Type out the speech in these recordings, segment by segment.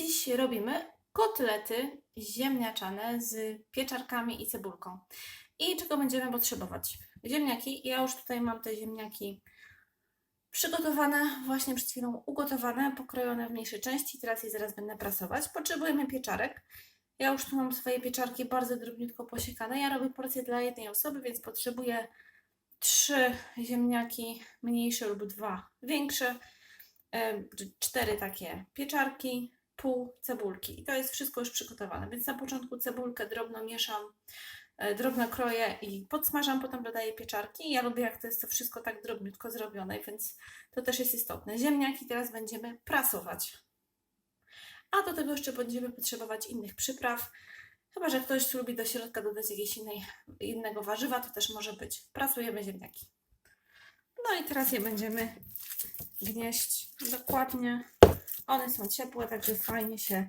Dziś robimy kotlety ziemniaczane z pieczarkami i cebulką. I czego będziemy potrzebować? Ziemniaki. Ja już tutaj mam te ziemniaki przygotowane, właśnie przed chwilą ugotowane, pokrojone w mniejsze części. Teraz je zaraz będę prasować. Potrzebujemy pieczarek. Ja już tu mam swoje pieczarki bardzo drobniutko posiekane. Ja robię porcję dla jednej osoby, więc potrzebuję trzy ziemniaki mniejsze lub dwa większe, cztery takie pieczarki, pół cebulki. I to jest wszystko już przygotowane. Więc na początku cebulkę drobno mieszam, e, drobno kroję i podsmażam, potem dodaję pieczarki. Ja lubię, jak to jest to wszystko tak drobniutko zrobione, więc to też jest istotne. Ziemniaki teraz będziemy prasować. A do tego jeszcze będziemy potrzebować innych przypraw. Chyba, że ktoś lubi do środka dodać jakieś innej, innego warzywa, to też może być. Prasujemy ziemniaki. No i teraz je będziemy gnieść dokładnie. One są ciepłe, także fajnie się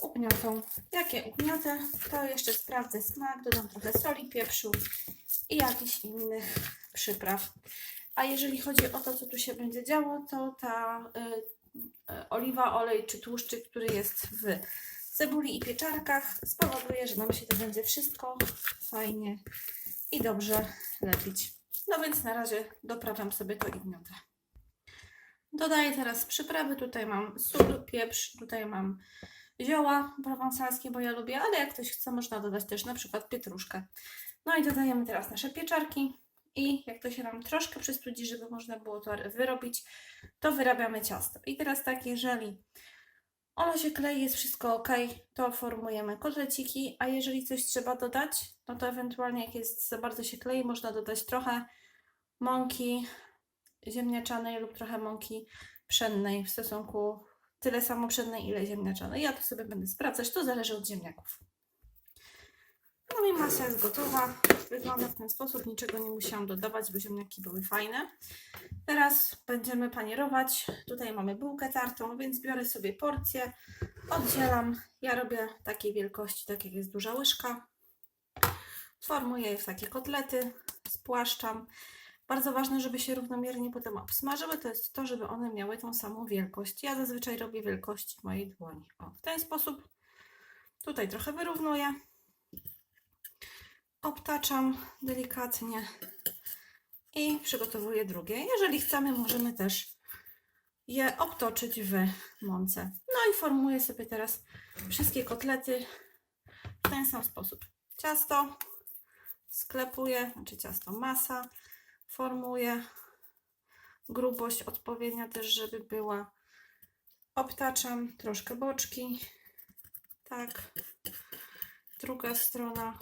ugniotą. Jak je ugniotę, to jeszcze sprawdzę smak, dodam trochę soli, pieprzu i jakichś innych przypraw. A jeżeli chodzi o to, co tu się będzie działo, to ta y, y, oliwa, olej czy tłuszczyk, który jest w cebuli i pieczarkach, spowoduje, że nam się to będzie wszystko fajnie i dobrze lepić. No więc na razie doprawiam sobie to i gniotę. Dodaję teraz przyprawy. Tutaj mam sól, pieprz, tutaj mam zioła prowansalskie, bo ja lubię, ale jak ktoś chce, można dodać też na przykład pietruszkę. No i dodajemy teraz nasze pieczarki i jak to się nam troszkę przystudzi, żeby można było to wyrobić, to wyrabiamy ciasto. I teraz tak, jeżeli ono się klei, jest wszystko ok, to formujemy kotleciki, a jeżeli coś trzeba dodać, no to ewentualnie jak jest za bardzo się klei, można dodać trochę mąki ziemniaczanej lub trochę mąki pszennej w stosunku tyle samo pszennej, ile ziemniaczanej. Ja to sobie będę sprawdzać, to zależy od ziemniaków. No i masa jest gotowa. Wygląda w ten sposób, niczego nie musiałam dodawać, bo ziemniaki były fajne. Teraz będziemy panierować. Tutaj mamy bułkę tartą, więc biorę sobie porcję, oddzielam. Ja robię takiej wielkości, tak jak jest duża łyżka. Formuję je w takie kotlety, spłaszczam. Bardzo ważne, żeby się równomiernie potem obsmażyły, to jest to, żeby one miały tą samą wielkość. Ja zazwyczaj robię wielkości mojej dłoni. O, w ten sposób tutaj trochę wyrównuję. Obtaczam delikatnie i przygotowuję drugie. Jeżeli chcemy, możemy też je obtoczyć w mące. No i formuję sobie teraz wszystkie kotlety w ten sam sposób. Ciasto sklepuję, znaczy ciasto masa, formuję grubość odpowiednia też, żeby była. Obtaczam troszkę boczki. Tak. Druga strona.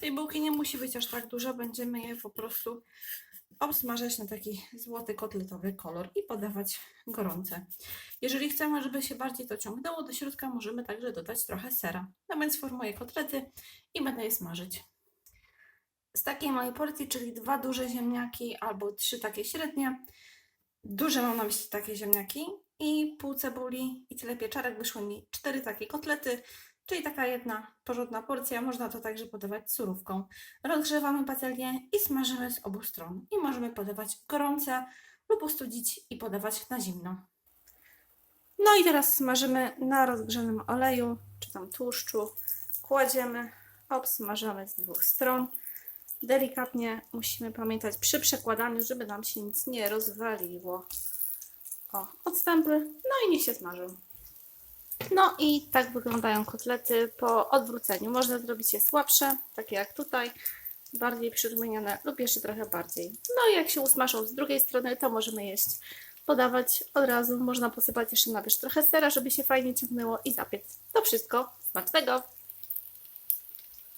Tej bułki nie musi być aż tak dużo, będziemy je po prostu obsmażać na taki złoty kotletowy kolor i podawać gorące. Jeżeli chcemy, żeby się bardziej to ciągnęło do środka, możemy także dodać trochę sera. No więc formuję kotlety i będę je smażyć. Z takiej mojej porcji, czyli dwa duże ziemniaki albo trzy takie średnie, duże mam na myśli takie ziemniaki i pół cebuli i tyle pieczarek, wyszły mi cztery takie kotlety, czyli taka jedna porządna porcja. Można to także podawać surówką. Rozgrzewamy patelnię i smażymy z obu stron. I możemy podawać gorące lub ustudzić i podawać na zimno. No i teraz smażymy na rozgrzanym oleju, czy tam tłuszczu. Kładziemy, obsmażamy z dwóch stron. Delikatnie musimy pamiętać przy przekładaniu, żeby nam się nic nie rozwaliło. O, odstępy, no i niech się smażą. No i tak wyglądają kotlety po odwróceniu. Można zrobić je słabsze, takie jak tutaj, bardziej przyrumienione lub jeszcze trochę bardziej. No i jak się usmażą z drugiej strony, to możemy jeść, podawać od razu. Można posypać jeszcze na wierzch trochę sera, żeby się fajnie ciągnęło i zapiec. To wszystko. Smacznego!